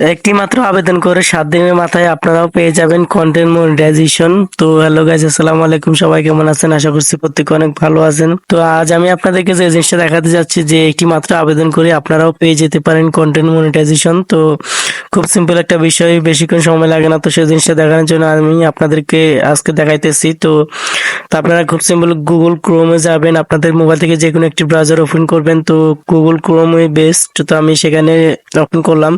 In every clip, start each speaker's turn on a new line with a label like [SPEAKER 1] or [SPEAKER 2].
[SPEAKER 1] একটি মাত্র আবেদন করে সাত দিনের মাথায় আপনারাও পেয়ে যাবেন কন্টেন্ট মনিটাইজেশন তো হ্যালো গাইজ আসসালামু আলাইকুম। সবাই কেমন আছেন? আশা করছি প্রত্যেকে অনেক ভালো আছেন। তো আজ আমি আপনাদেরকে যে জিনিসটা দেখাতে যাচ্ছি যে একটি মাত্র আবেদন করে আপনারাও পেয়ে যেতে পারেন কন্টেন্ট মনিটাইজেশন তো খুব সিম্পল একটা বিষয় বেশিক্ষণ সময় লাগে না। তো সেই জিনিসটা দেখানোর জন্য আমি আপনাদেরকে আজকে দেখাইতেছি। তো তো আপনারা খুব সিম্পল গুগল ক্রোমে যাবেন। আপনাদের মোবাইল থেকে যে কোনো একটি ব্রাউজার ওপেন করবেন। তো গুগল ক্রোমে বেস্ট তো আমি সেখানে ওপেন করলাম।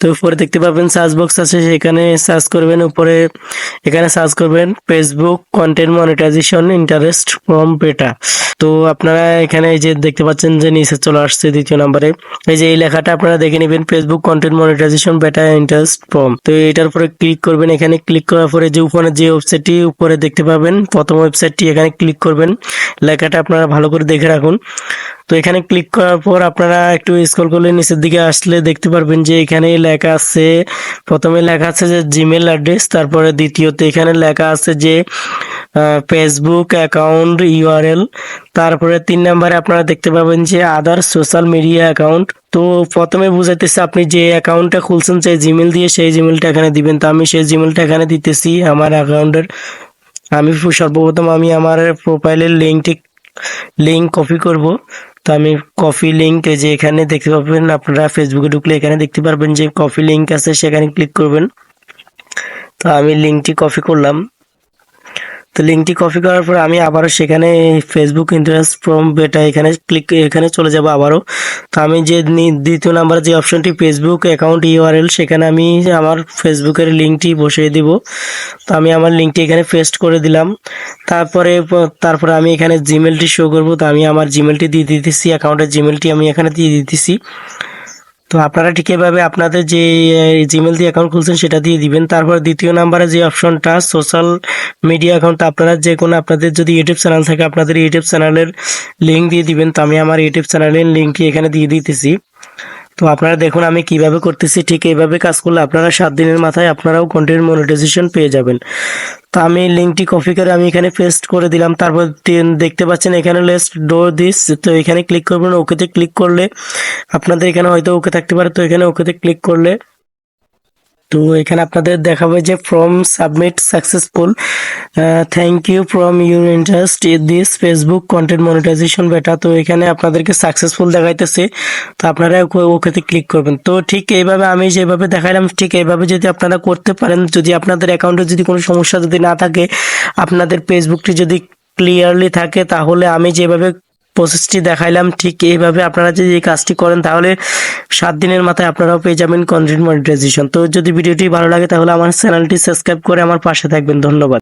[SPEAKER 1] তো উপরে দেখতে পাবেন সার্চ বক্স আছে, সেখানে সার্চ করবেন উপরে, এখানে সার্চ করবেন Facebook content monetization interest form beta তো আপনারা এখানে যে দেখতে পাচ্ছেন যে নিচে চলে আসছে দ্বিতীয় নম্বরে এই যে এই লেখাটা আপনারা দেখে নেবেন Facebook content monetization beta interest form তো এটার উপরে ক্লিক করবেন, এখানে ক্লিক করার পরে যে উপরে যে ওয়েবসাইটটি উপরে দেখতে পাবেন, প্রথম ওয়েবসাইটটি এখানে ক্লিক করবেন। লেখাটা আপনারা ভালো করে দেখে রাখুন। তো এখানে ক্লিক করার পর আপনারা একটু স্ক্রল করলে নিচের দিকে আসলে দেখতে পারবেন যে এখানে লেখা আছে, প্রথমে লেখা আছে যে জিমেল অ্যাড্রেস তারপরে দ্বিতীয়তে এখানে লেখা আছে যে ফেসবুক অ্যাকাউন্ট ইউআরএল তারপরে তিন নম্বরে আপনারা দেখতে পাবেন যে আদার সোশ্যাল মিডিয়া অ্যাকাউন্ট তো প্রথমে বুঝাইতেছে আপনি যে অ্যাকাউন্টটা খুলছেন সেই জিমেল দিয়ে সেই জিমেলটা এখানে দিবেন। তো আমি সেই জিমেলটা এখানে দিতেছি আমার অ্যাকাউন্টের আমি সর্বপ্রথম আমি আমার প্রোফাইলের লিঙ্কটি লিঙ্ক কপি করব। তো আমি কফি লিঙ্ক যে এখানে দেখতে পাবেন আপনারা ফেসবুকে ঢুকলে এখানে দেখতে পারবেন যে কফি লিঙ্ক আছে, সেখানে ক্লিক করবেন। তো আমি লিঙ্কটি কপি করলাম। তো লিঙ্কটি কপি করার পর আমি আবারও সেখানে ফেসবুক ইন্টারেস্ট ফ্রম বেটা এখানে ক্লিক এখানে চলে যাব আবারও। তো আমি যে দ্বিতীয় নাম্বার যে অপশনটি ফেসবুক অ্যাকাউন্ট ইউআরএল সেখানে আমি আমার ফেসবুকের লিঙ্কটি বসিয়ে দিব। তো আমি আমার লিঙ্কটি এখানে পেস্ট করে দিলাম। তারপরে তারপরে আমি এখানে জিমেলটি শো করব। তো আমি আমার জিমেলটি দিয়ে দিতেছি অ্যাকাউন্টের জিমেলটি আমি এখানে দিয়ে দিতেছি। তো আপনারা ঠিক এভাবে আপনাদের যে জিমেল দিয়ে অ্যাকাউন্ট খুলছেন সেটা দিয়ে দিবেন। তারপর দ্বিতীয় নাম্বারে যে অপশনটা সোশ্যাল মিডিয়া অ্যাকাউন্ট আপনারা যে কোনো আপনাদের যদি ইউটিউব চ্যানেল থাকে, আপনাদের ইউটিউব চ্যানেলের লিঙ্ক দিয়ে দিবেন। তো আমি আমার ইউটিউব চ্যানেলের লিঙ্কটি এখানে দিয়ে দিতেছি। তো আপনারা দেখুন, আমি কীভাবে করতেছি, ঠিক এইভাবে কাজ করলে আপনারা সাত দিনের মাথায় আপনারাও কন্টেন্ট মনিটাইজেশন পেয়ে যাবেন। তো আমি লিঙ্কটি কপি করে আমি এখানে পেস্ট করে দিলাম। তারপর দেখতে পাচ্ছেন এখানে লেস্ট ডো দিস তো এখানে ক্লিক করবেন ওকেতে ক্লিক করলে আপনাদের এখানে হয়তো ওকে থাকতে পারে। তো এখানে ওকেতে ক্লিক করলে তো এখানে আপনাদের দেখাবে যে form submit successful thank you from your interest in this Facebook content monetization beta তো এখানে আপনাদেরকে সাকসেসফুল দেখাইতেছে, তো আপনারা ওকে- ওকেতে ক্লিক করবেন। তো ঠিক এইভাবে আমি যেভাবে দেখাইলাম, ঠিক এইভাবে যদি আপনারা করতে পারেন, যদি আপনাদের অ্যাকাউন্টে যদি কোনো সমস্যা যদি না থাকে, আপনাদের ফেসবুকটি যদি ক্লিয়ারলি থাকে, তাহলে আমি যেভাবে প্রসেসটি দেখাইলাম, ঠিক এইভাবে আপনারা যদি এই কাজটি করেন, তাহলে সাত দিনের মাথায় আপনারাও পেয়ে যাবেন কন্টেন্ট মনিটাইজেশন তো যদি ভিডিওটি ভালো লাগে, তাহলে আমার চ্যানেলটি সাবস্ক্রাইব করে আমার পাশে থাকবেন। ধন্যবাদ।